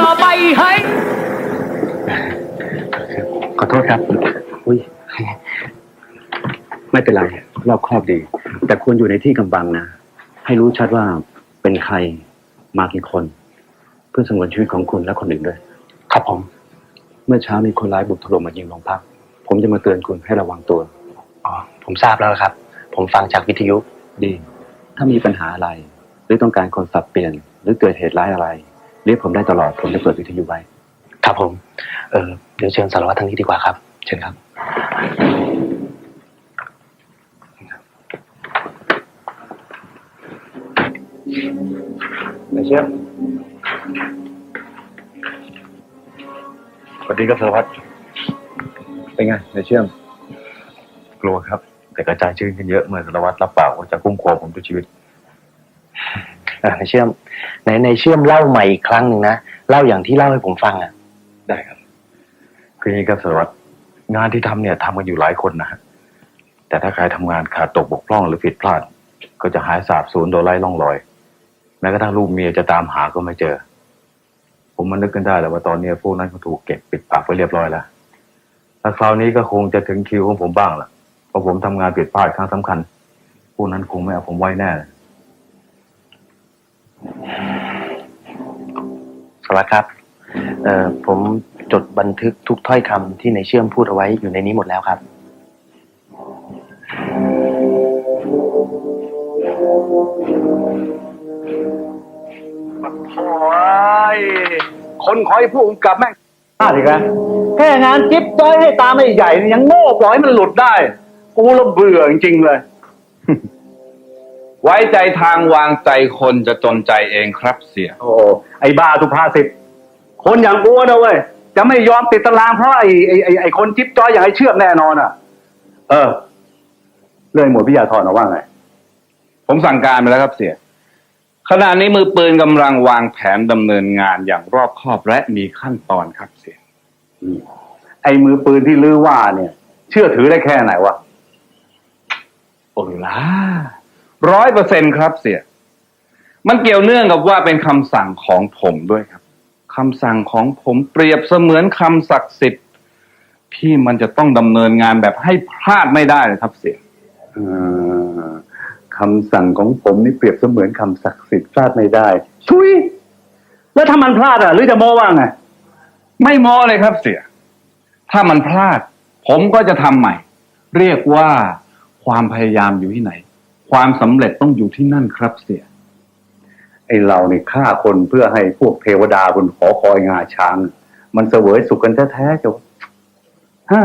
ต่อไปให้ขอโทษครับ อุ้ย ไม่เป็นไร รอบครอบดี แต่ควรอยู่ในที่กำบังนะ ให้รู้ชัดว่าเป็นใครมากี่คน เพื่อสงวนชีวิตของคุณและคนอื่นด้วย ครับผม เมื่อเช้ามีคนร้ายบุกถล่มมายิงโรงพัก ผมจะมาเตือนคุณให้ระวังตัว อ๋อ ผมทราบแล้วครับ ผมฟังจากวิทยุ ดี ถ้ามีปัญหาอะไร หรือต้องการคนสับเปลี่ยน หรือเกิดเหตุร้ายอะไร เรียกผมได้ตลอด ผมจะเปิดวิทยุไว้ ครับผม เออเดี๋ยวเชิญสารวัตรทางนี้ดีกว่าครับ เชิญครับ นายเชื่อมสวัสดีครับสารวัตรเป็นไงนายเชื่อม กลัวครับ แต่กระจายชื่นกันเยอะเมื่อสารวัตรรับปากว่าจะคุ้มครองผมด้วยชีวิตเออ ในเชื่อมในในเชื่อมเล่าใหม่อีกครั้งหนึ่งนะเล่าอย่างที่เล่าให้ผมฟังอะ ได้ครับคืออย่างนี้ครับสารวัตรงานที่ทำเนี่ยทำกันอยู่หลายคนนะฮะแต่ถ้าใครทำงานขาดตกบกพร่องหรือผิดพลาด ก็จะหายสาบสูญโดยไร้ร่องรอย แม้กระทั่งลูกเมียจะตามหาก็ไม่เจอ ผมมันนึกกันได้แล้วว่าตอนนี้พวกนั้นเขาถูกเก็บปิดปากไว้เรียบร้อยแล้วถ้าคราวนี้ก็คงจะถึงคิวของผมบ้างละเพราะผมทำงานผิดพลาดครั้งสำคัญพวกนั้นคงไม่เอาผมไว้แน่ สารวัตรครับเอ่อผมจดบันทึกทุกถ้อยคำที่ในเชื่อมพูดเอาไว้อยู่ในนี้หมดแล้วครับ โอ้ยคนคอยผู้กำกับแม่งพลาดอีกแล้วแค่งานจิ๊บจ้อยให้ตาไม่ใหญ่นี่ยังโง่ปล่อยให้มันหลุดได้ กูละเบื่อจริงๆเลย ไว้ใจทางวางใจคนจะจนใจเองครับเสีย โอ้ไอ้บ้าทุพภาสิบคนอย่างกูนะเว้ยจะไม่ยอมติดตารางเพราะไอ้ไอ้ไอ้ไอ้คนจิ๊บจ้อยอย่างไอ้เชือกแน่นอนอะ เออ เรื่องหมวดพิยาธรนะว่าไง ผมสั่งการไปแล้วครับเสีย ขณะนี้มือปืนกำลังวางแผนดำเนินงานอย่างรอบคอบและมีขั้นตอนครับเสีย ไอ้มือปืนที่ลือว่าเนี่ย เชื่อถือได้แค่ไหนวะโอ้ล่ะ ร้อยเปอร์เซ็นครับเสีย มันเกี่ยวเนื่องกับว่าเป็นคำสั่งของผมด้วยครับคำสั่งของผมเปรียบเสมือนคำศักดิ์สิทธิ์ที่มันจะต้องดำเนินงานแบบให้พลาดไม่ได้เลยครับเสียเอ่อคำสั่งของผมนี่เปรียบเสมือนคำศักดิ์สิทธิ์พลาดไม่ได้ทุย แล้วถ้ามันพลาดอะ หรือจะโม้ว่าไง ไม่โม้เลยครับเสีย ถ้ามันพลาด ผมก็จะทำใหม่ เรียกว่าความพยายามอยู่ที่ไหน ความสำเร็จต้องอยู่ที่นั่นครับเสียไอเราเนี่ยฆ่าคนเพื่อให้พวกเทวดาบนหอคอยงาช้าง มันเสวยสุขกันแท้ๆจ้ะฮะ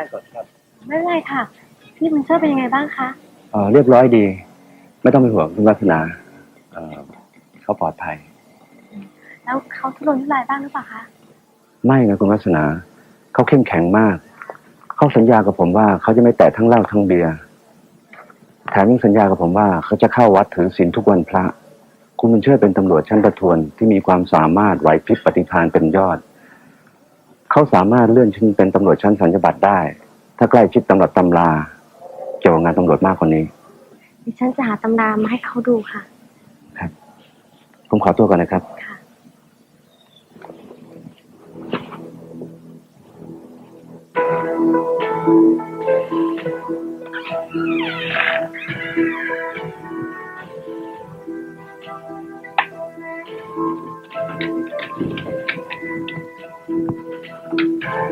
บ้านก่อนครับ ไม่เป็นไรค่ะ พี่บุญเชิดเป็นยังไงบ้างคะ เออเรียบร้อยดี ไม่ต้องเป็นห่วงคุณลักษณะเออเขาปลอดภัย แล้วเขาทุรนทุรายบ้างหรือเปล่าคะ ไม่นะคุณลักษณะเขาเข้มแข็งมาก เขาสัญญากับผมว่าเขาจะไม่แตะทั้งเหล้าทั้งเบียร์แถมยังสัญญากับผมว่าเขาจะเข้าวัดถือศีลทุกวันพระ คุณบุญเชื่อเป็นตำรวจชั้นประทวนที่มีความสามารถไหวพริบปฏิภาณเป็นยอด เขาสามารถเลื่อนชั้นเป็นตำรวจชั้นสัญญบัตรได้ ถ้าใกล้ชิดตำรวจตำราเกี่ยวกับงานตำรวจมากกว่านี้ ดิฉันจะหาตำรามาให้เขาดูค่ะผมขอตัวก่อนนะครับ ค่ะเ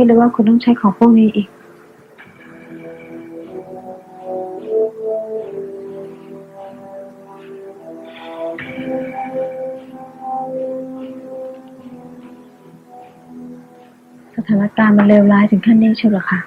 คิดเลยว่าคุณต้องใช้ของพวกนี้อีก สถานการณ์มันเลวร้ายถึงขั้นนี้เชียวหรอคะ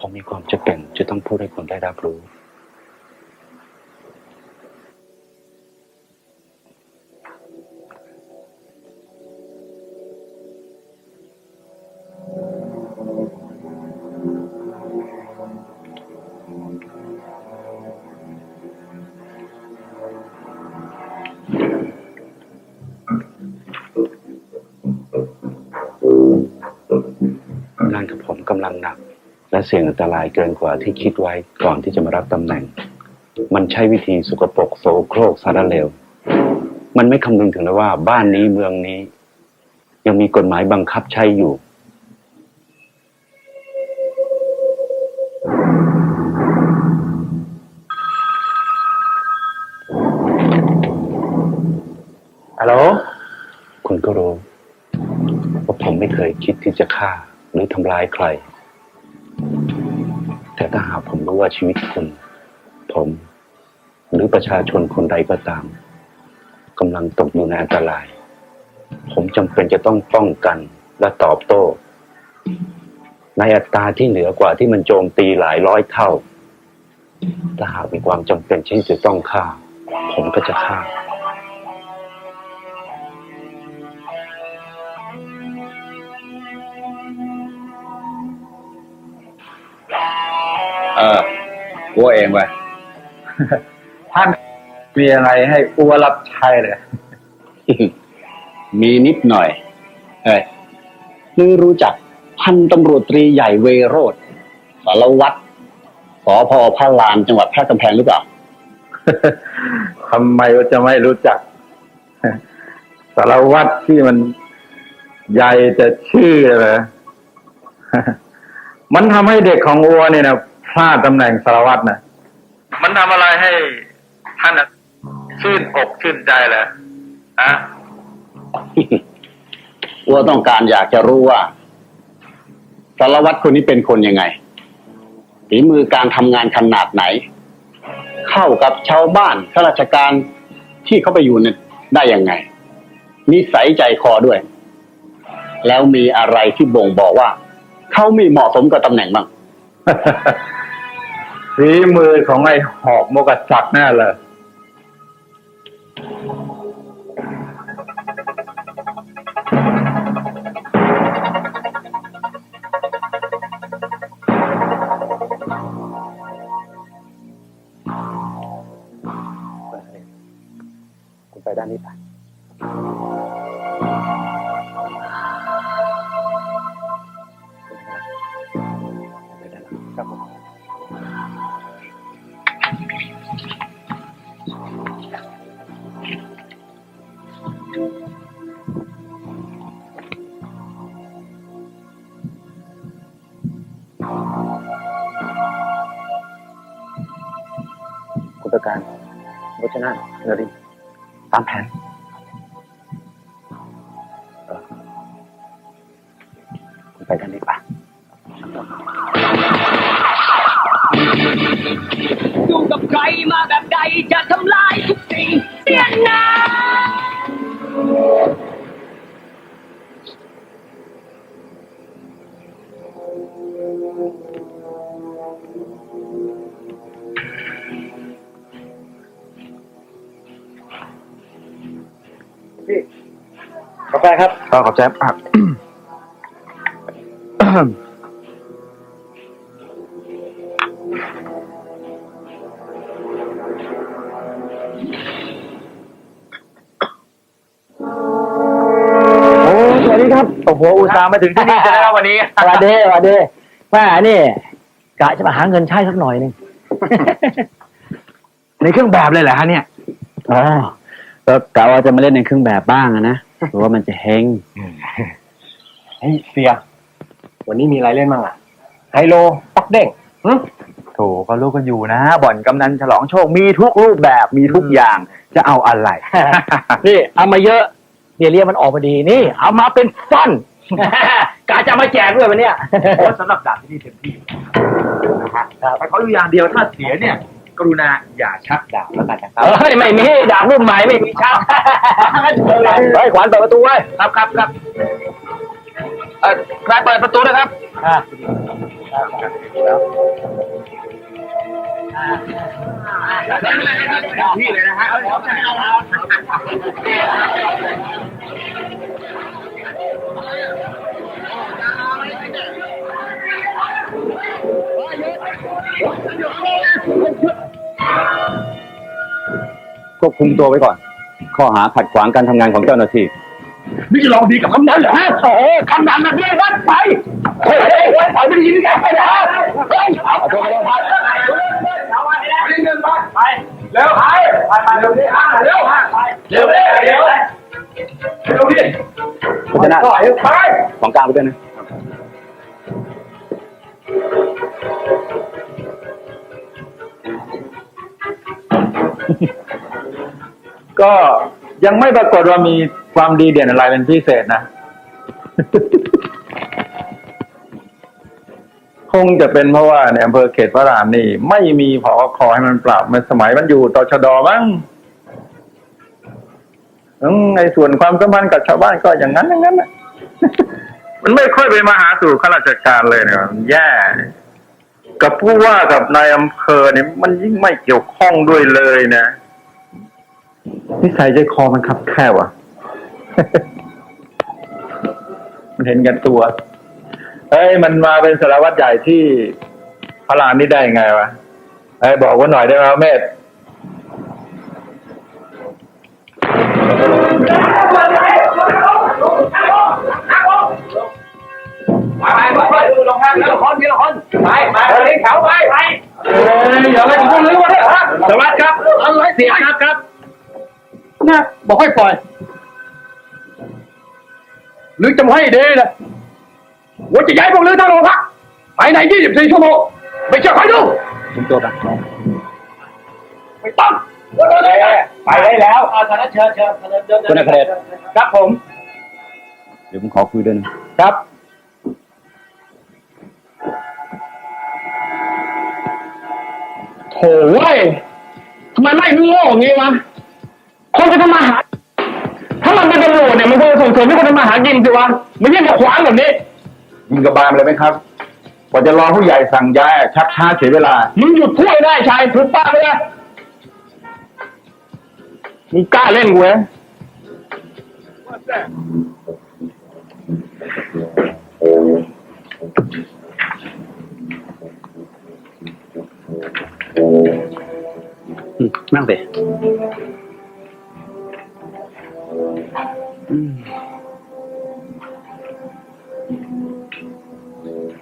ผมมีความจำเป็นจะต้องพูดให้คนได้รับรู้ งานกับผมกำลังหนัก และเสี่ยงอันตรายเกินกว่าที่คิดไว้ก่อนที่จะมารับตำแหน่ง มันใช้วิธีสุกปรกโสโครกสารเลว มันไม่คำนึงถึงเลยว่าบ้านนี้เมืองนี้ ยังมีกฎหมายบังคับใช้อยู่ ฮัลโหล คุณก็รู้ ว่าผมไม่เคยคิดที่จะฆ่าหรือทำร้ายใคร แต่ถ้าหากผมรู้ว่าชีวิตคุณผม หรือประชาชนคนใดก็ตามกำลังตกอยู่ในอันตราย ผมจำเป็นจะต้องป้องกันและตอบโต้ ในอัตราที่เหนือกว่าที่มันโจมตีหลายร้อยเท่า ถ้าหากมีความจำเป็นที่จะต้องฆ่า ผมก็จะฆ่า อัวเองไปท่านมีอะไรให้อัวรับใช้เลย มีนิดหน่อยเฮ้ยนึกรู้จักพันตำรวจตรีใหญ่เวโรธสารวัตรสพพระลานจังหวัดแพร่กำแพงหรือเปล่าทำไมว่าจะไม่รู้จัก สารวัตรที่มันใหญ่แต่ชื่อเลยมันทำให้เด็กของอัวเนี่ยนะ พลาดตำแหน่งสารวัตรนะมันทำอะไรให้ท่านน่ะชื่นอกชื่นใจเลยอะอัวต้องการอยากจะรู้ว่าสารวัตรคนนี้เป็นคนยังไงฝีมือการทำงานขนาดไหน เข้ากับชาวบ้านข้าราชการที่เขาไปอยู่เนี่ยได้ยังไง นิสัยใจคอด้วย แล้วมีอะไรที่บ่งบอกว่า เขาไม่เหมาะสมกับตำแหน่งบ้าง ฝีมือของไอ้หอกโมกษักแน่เลย ชนะนรินทร์ตามแผนไปกันดีกว่าอยู่กับใครมาแบบใดจะทำลายทุกสิ่งเสียนะาแฟครับก็ขอบใจมากโอ้สวัสดีครับ โอ้โห อุตส่าห์มาถึงที่นี่จะได้วันนี้ สวัสดีสวัสดีแม่นี่กะจะมาหาเงินใช้สักหน่อยหนึ่ง ในเครื่องแบบเลยเหรอฮะเนี่ย อ๋อก็กะว่าจะมาเล่นในเครื่องแบบบ้างอะนะ หรือว่ามันจะเฮงเฮ้ยเสีย วันนี้มีอะไรเล่นบ้างอะ ไฮโลปักเด้งหึโถก็รู้กันอยู่นะ บ่อนกำนันฉลองโชค มีทุกรูปแบบมีทุกอย่างจะเอาอะไร นี่เอามาเยอะเดี๋ยวเรียกมันออกมาดีนี่ เอามาเป็นฟัน กาจะมาแจกด้วยวันเนี้ยโอ้สำหรับดาบที่นี่เต็มที่นะฮะแต่เขาอยู่อย่างเดียวถ้าเสียเนี่ย กรุณาอย่าชักดาบแล้วกันนะครับเฮ้ยไม่มีดาบรุ่นใหม่ไม่มีชักเฮ้ยขวานเปิดประตูไว้ครับครับครับเออใครเปิดประตูนะครับ นี่เลยนะฮะ ควบคุมตัวไว้ก่อน ข้อหาขัดขวางการทำงานของเจ้าหน้าที่ นี่จะลองดีกับคำนั้นเหรอฮะโอ้คำนั้นนะพี่วัดไปเฮ้ยเฮ้ยเฮ้ยปล่อยไม่ได้ยินแกไปนะฮะเฮ้ยเอาตัวไปเลยครับเร็วไปเร็วไปไปไปเร็วดิอะเร็วไปเร็วดิเร็วเร็วดิพุทธนาไปไปของกลางไปด้วยนะ ก็ยังไม่ปรากฏว่ามีความดีเด่นอะไรเป็นพิเศษนะ คงจะเป็นเพราะว่าในอำเภอเขตพระรามนี่ ไม่มีผอคอให้มันปราบมื่อสมัยมันอยู่ต่อชดมั้งในส่วนความสัมพันธ์กับชาวบ้านก็อย่างนั้นอย่างนั้นมันไม่ค่อยไปมาหาสู่ข้าราชการเลยเนี่ยแย่ กับผู้ว่ากับนายอำเภอเนี่ยมันยิ่งไม่เกี่ยวข้องด้วยเลยนะ นิสัยใจคอมันคับแคบอะ มันเห็นกันตัวเฮ้ย มันมาเป็นสารวัตรใหญ่ที่พระรามนี่ได้ยังไงวะเฮ้ยบอกว่าหน่อยได้ไหมเมธไปไปไปลงทางทีละคนทีละคนไปไปเลี้ยงเขาไปไปเฮ้ยอย่าไปพูดเลยว่าเนี่ยฮะสวัสดีครับอะไรเสียครับครับ บอกให้ปล่อย หรือจะไม่ให้ดีเลยว่าจะย้ายพวกลือทั้งโรงพักภายใน 24 ชั่วโมง ไม่เชื่อใครดูคุมตัวกันไม่ต้องไปได้แล้วเอาเชิญเชิญเชิญคุณนครเดชครับผม เดี๋ยวผมขอคุยด้วยนะครับโถ่เว้ยทำไมไม่โง่อย่างงี้วะ คนจะทำมาหา ถ้ามันเป็นตำรวจเนี่ยมันควรจะส่งเสริมให้คนทำมาหากินสิวะไม่ใช่มาขวางแบบนี้ยิงกระบาลเลยไหมครับกว่าจะรอผู้ใหญ่สั่งย้ายชักช้าเสียเวลา มึงหยุดพูดให้ได้ชายถูกป้าไปเลยมึงกล้าเล่นกูเหรอนั่งสิ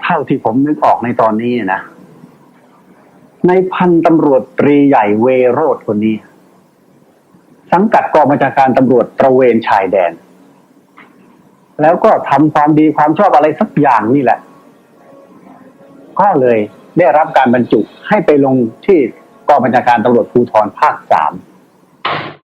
เท่าที่ผมนึกออกในตอนนี้นะ ในพันตำรวจตรีใหญ่เวโรธคนนี้ สังกัดกองบัญชาการตำรวจตระเวนชายแดน แล้วก็ทำความดีความชอบอะไรสักอย่างนี่แหละ ก็เลยได้รับการบรรจุให้ไปลงที่กองบัญชาการตำรวจภูธรภาคสาม